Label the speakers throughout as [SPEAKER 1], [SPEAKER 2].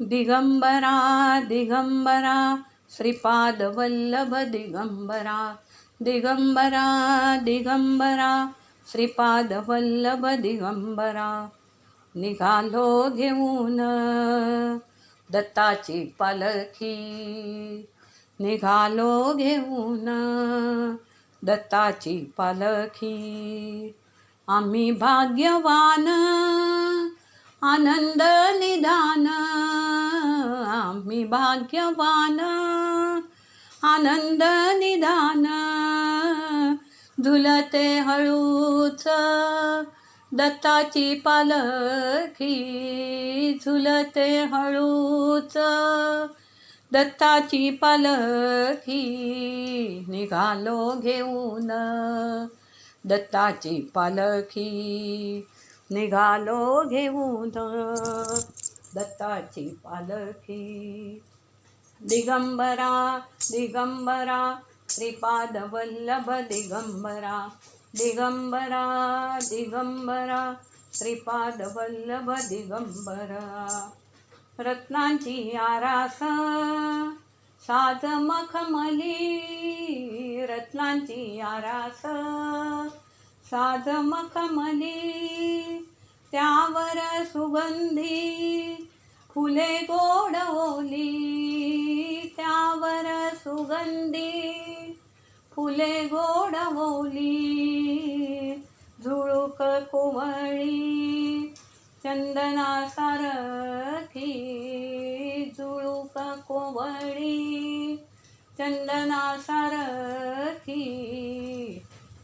[SPEAKER 1] दिगंबरा दिगंबरा श्रीपाद वल्लभ दिगंबरा दिगंबरा दिगंबरा श्रीपाद वल्लभ दिगंबरा निघालो घेऊन दत्ताची पालखी निघालो घेऊन दत्ताची पालखी आम्ही भाग्यवान आनंद निदान आम्ही भाग्यवान आनंद निदान झुलते हळूच दत्ताची पालखी झुलते हळूच दत्ताची पालखी निघालो घेऊन दत्ताची पालखी निघालो घेऊन. दत्ताची पालखी. दिगंबरा दिगंबरा श्रीपाद वल्लभ दिगंबरा. दिगंबरा दिगंबरा श्रीपाद वल्लभ दिगंबरा. रत्नांची आरास साध मखमली रत्नांची आरास साध मखमली त्यावर सुगंधी फुले गोड ओली त्यावर सुगंधी फुले गोड ओली झुळूक कोवळी चंदना सारखी झुळूक कोवळी चंदना सारखी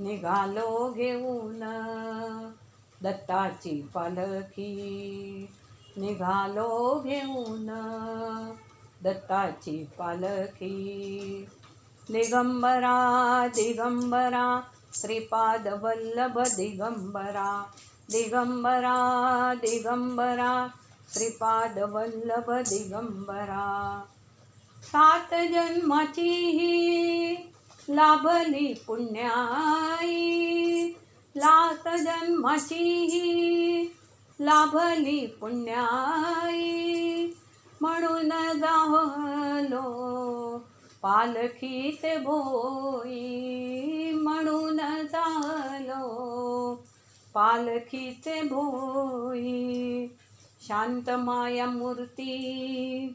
[SPEAKER 1] निघालो घेऊन दत्ताची पालखी निघालो घेऊन. दत्ताची पालखी दिगंबरा दिगंबरा श्रीपाद वल्लभ दिगंबरा दिगंबरा दिगंबरा श्रीपाद वल्लभ दिगंबरा. सात जन्माची ही लाभली पुण्याई. लात जन्माची लाभली पुण्याई. म्हणून गावलो पालखीचे भोई म्हणून झालो पालखीचे भोई शांत माया मूर्ती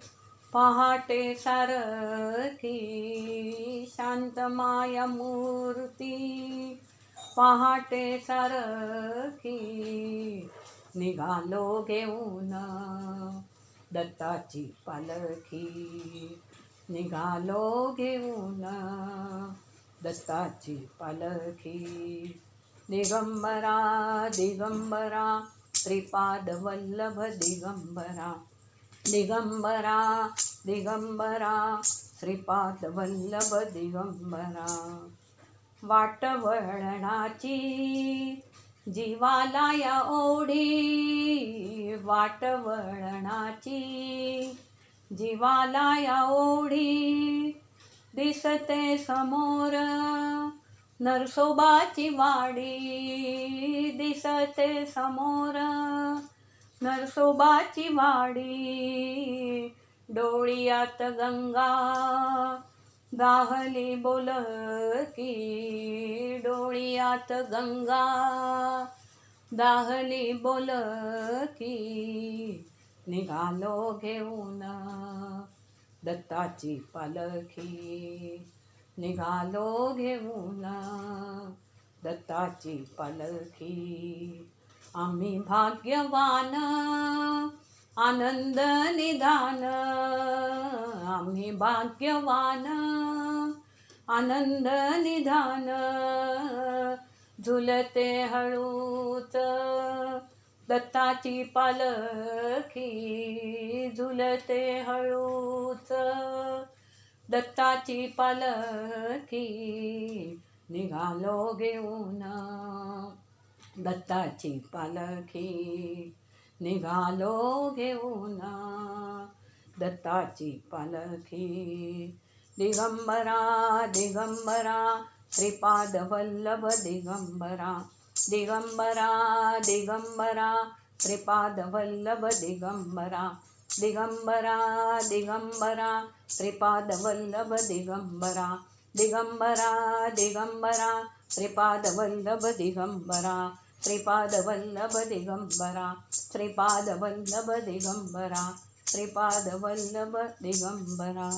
[SPEAKER 1] पहाटे सारखी. शांत माया मूर्ती पहाटे सारखी निघालो घेऊन. दत्ताची पालखी निघालो घेऊन. दत्ताची पालखी दिगंबरा दिगंबरा त्रिपाद वल्लभ दिगंबरा दिगंबरा दिगंबरा श्रीपाद वल्लभ दिगंबरा. वाटवळणाची. जीवाला या ओढी वाटवळणाची. जीवाला या ओढी दिसते समोर नरसोबाची वाडी दिसते समोर नरसोबाची वाडी. डोळ्यात गंगा दाहली बोलकी डोळ्यात गंगा. दाहली बोलकी निघालो घेऊन दत्ताची पालखी. निघालो घेऊन दत्ताची पालखी. आम्ही भाग्यवान आनंद निधान आम्ही भाग्यवान आनंद निधान झुलते हळूच. दत्ताची पालखी झुलते हळूच. दत्ताची पालखी निघालो घेऊन. दत्ताची पालखी निघालो घेऊन. दत्ताची पालखी दिगंबरा दिगंबरा त्रिपादवल्लभ दिगंबरा दिगंबरा दिगंबरा त्रिपादवल्लभ दिगंबरा दिगंबरा दिगंबरा त्रिपादवल्लभ दिगंबरा दिगंबरा दिगंबरा त्रिपादवल्लभ दिगंबरा त्रिपादवल्लभ दिगंबरा त्रिपादवल्लभ दिगंबरा त्रिपादवल्लभ दिगंबरा।